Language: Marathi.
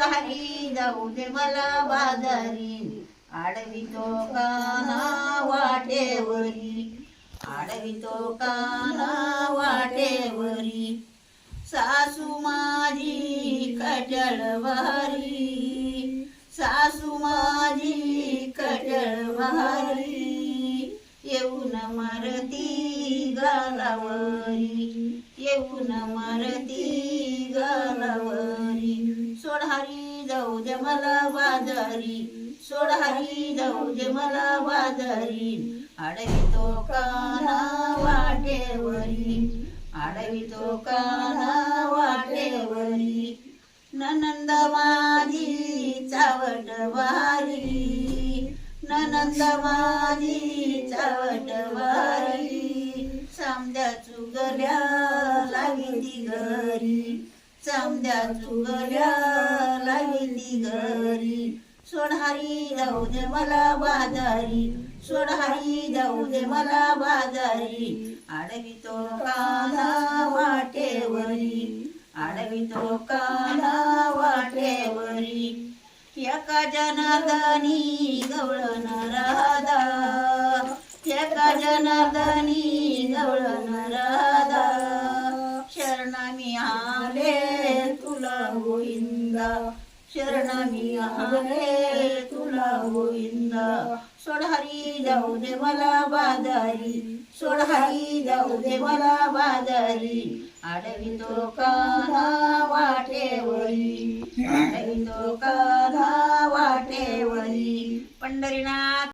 सोडारी जाऊ दे मला बाजारी. आडवितो काना वाटेवरी. आडवितो काना वाटेवरी. सासू माझी कटळवारी. सासू माझी कटळवारी. येऊन मारती गालावरी. येऊन मारती गालावरी. जाऊ दे मला बाजारी सोडहारी जाऊ दे मला बाजारी आडवितो काना वाटेवरी. आडवितो काना वाटेवरी. ननंद माझी चावट वारी. ननंद माझी चावट वारी. समजा चुगल्या लागिती घरी. चांद्या चुगल्या लाईली घरी. सोडहारी जाऊ दे मला बाजारी. सोडहारी जाऊ दे मला बाजारी. आडवितो काना वाटेवरी. आडवितो काना वाटेवरी. एका जनार्दनी गवळण राधा एका जनार्दनी गवळण राधा गोविंदा शरणामी आले तुला गोविंदा. सोडहारी जाऊ दे मला बाजारी. सोडहारी जाऊ दे मला बाजारी. आडवितो काधा वाटेवरी आडवितो काधा वाटेवरी पंढरीनाथ